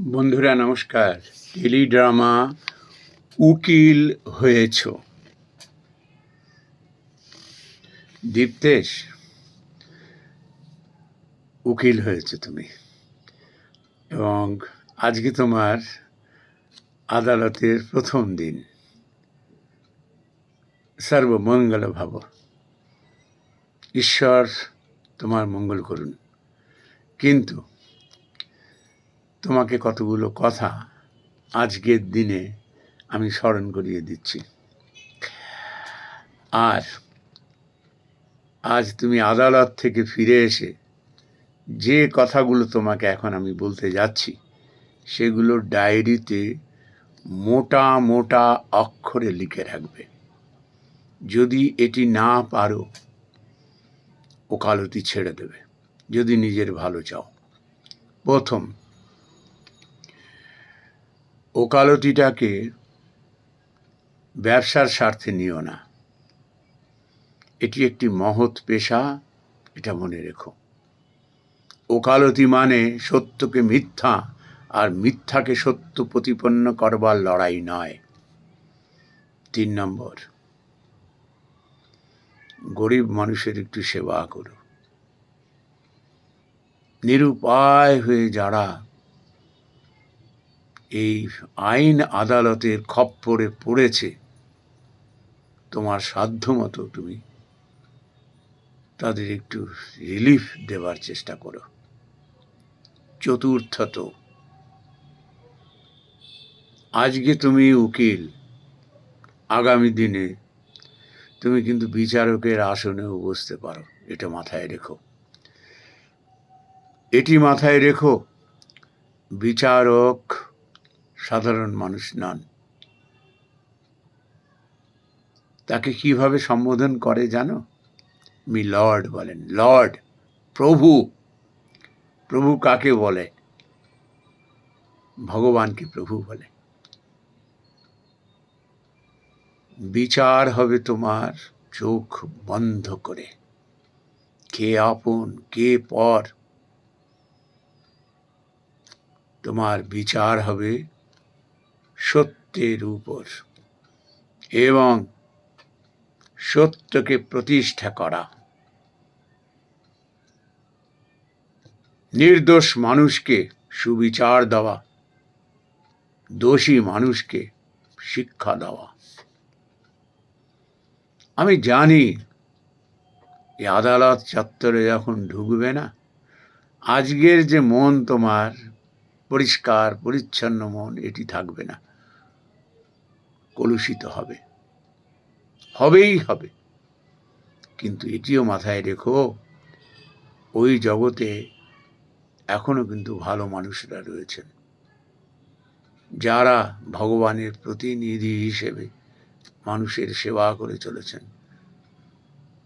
বন্ধুরা, নমস্কার। টেলিড্রামা উকিল হয়েছ। দীপ্তেশ, উকিল হয়েছে তুমি। এবং আজকে তোমার আদালতের প্রথম দিন। সর্বমঙ্গল ভাব। ঈশ্বর তোমার মঙ্গল করুন। কিন্তু তোমাকে কতগুলো কথা আজকের দিনে আমি স্মরণ করিয়ে দিচ্ছি। আর আজ তুমি আদালত থেকে ফিরে এসে যে কথাগুলো তোমাকে এখন আমি বলতে যাচ্ছি, সেগুলো ডায়েরিতে মোটা মোটা অক্ষরে লিখে রাখবে। যদি এটি না পারো, ওকালতি ছেড়ে দেবে। যদি নিজের ভালো চাও। প্রথম ওকালতিটাকে ব্যবসার স্বার্থে নিও না। এটি একটি মহৎ পেশা, এটা মনে রেখো। ওকালতি মানে সত্যকে মিথ্যা আর মিথ্যাকে সত্য প্রতিপন্ন করবার লড়াই নয়। তিন নম্বর, গরিব মানুষের একটু সেবা করো। নিরুপায় হয়ে যারা এই আইন আদালতের খপ্পরে পড়েছে। তোমার সাধ্য মতো তুমি তাদের একটু রিলিফ দেবার চেষ্টা করো। চতুর্থত, আজকে তুমি উকিল, আগামী দিনে তুমি কিন্তু বিচারকের আসনেও বসতে পারো, এটা মাথায় রেখো। এটি মাথায় রেখো, বিচারক সাধারণ মানুষ নন। তাকে কীভাবে সম্বোধন করে জানো? মি লর্ড বলেন, লর্ড, প্রভু। প্রভু কাকে বলে? ভগবানকে প্রভু বলে। বিচার হবে তোমার চোখ বন্ধ করে। কে আপন, কে পর? তোমার বিচার হবে সত্যের উপর। এবং সত্যকে প্রতিষ্ঠা করা। নির্দোষ মানুষকে সুবিচার দেওয়া। দোষী মানুষকে শিক্ষা দেওয়া। আমি জানি, এই আদালত চত্বরে যখন ঢুকবে না, আজকের যে মন তোমার, পরিষ্কার, পরিচ্ছন্ন মন, এটি থাকবে না। কলুষিত হবে। হবেই হবে। কিন্তু এটিও মাথায় রেখো, ওই জগতে এখনও কিন্তু ভালো মানুষরা রয়েছেন। যারা ভগবানের প্রতিনিধি হিসেবে মানুষের সেবা করে চলেছেন।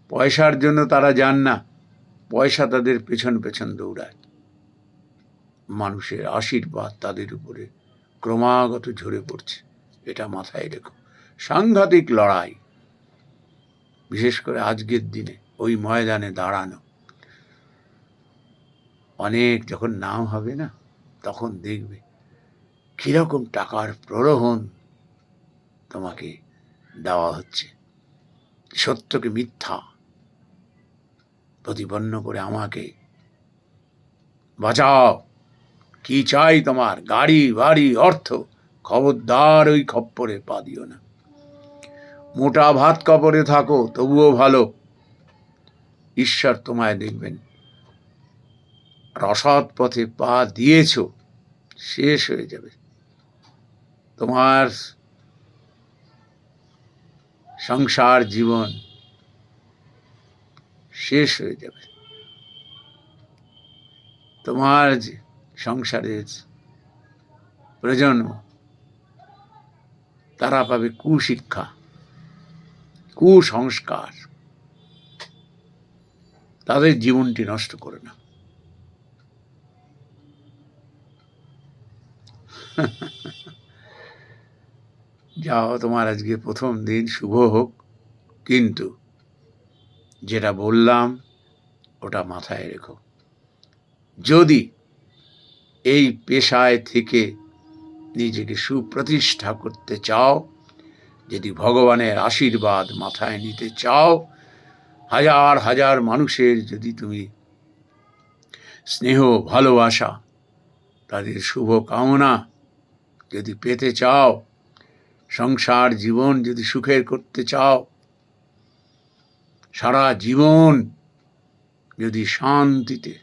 পয়সার জন্য তারা যান না, পয়সা তাদের পেছন পেছন দৌড়ায়। মানুষের আশীর্বাদ তাদের উপরে ক্রমাগত ঝরে পড়ছে। এটা মাথায় রেখো। সাংঘাতিক লড়াই। বিশেষ করে আজকের দিনে ওই ময়দানে দাঁড়ানো। অনেক যখন নাম হবে না, তখন দেখবে কীরকম টাকার প্রলোভন তোমাকে দেওয়া হচ্ছে। সত্যকে মিথ্যা প্রতিপন্ন করে আমাকে বাঁচাও। কি চাই তোমার? গাড়ি, বাড়ি, অর্থ। খবরদার ওই খপ্পরে পা দিও না। মোটা ভাত কপরে থাকো, তবুও ভালো। ঈশ্বর তোমায় দেখবেন। রসদ পথে পা দিয়েছ, শেষ হয়ে যাবে। তোমার সংসার জীবন শেষ হয়ে যাবে। তোমার সংসারের প্রজন্ম তারা পাবে কুশিক্ষা, কুসংস্কার। তাদের জীবনটি নষ্ট করে না। যাও, তোমার আজকে প্রথম দিন, শুভ হোক। কিন্তু যেটা বললাম, ওটা মাথায় রেখো। যদি এই পেশায় থেকে নিজেকে সুপ্রতিষ্ঠা করতে চাও, যদি ভগবানের আশীর্বাদ মাথায় নিতে চাও, হাজার হাজার মানুষের যদি তুমি স্নেহ, ভালোবাসা, তাদের শুভ কামনা যদি পেতে চাও, সংসার, জীবন যদি সুখের করতে চাও, সারা জীবন যদি শান্তিতে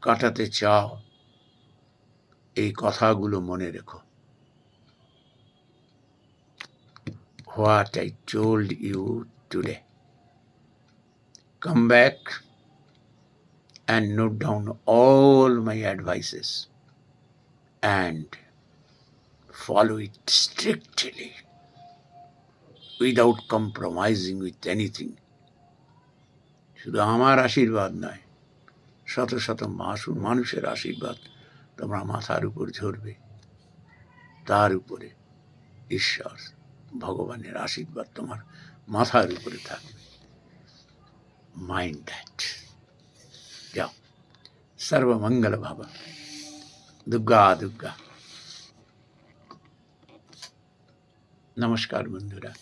কাটাতে চাও এই কথাগুলো মনে রেখো what I told you today come back and note down all my advices and follow it strictly without compromising with anything শুধু আমার আশীর্বাদ নয় শত শত মাসু- মানুষের আশীর্বাদ তোমরা মাথার উপর ঝরবে। তার উপরে ঈশ্বর, ভগবানের আশীর্বাদ তোমার মাথার উপরে থাকবে। মাইন্ড দ্যাট যাও। সর্বমঙ্গল ভাব। দুর্গা দুর্গা। নমস্কার বন্ধুরা।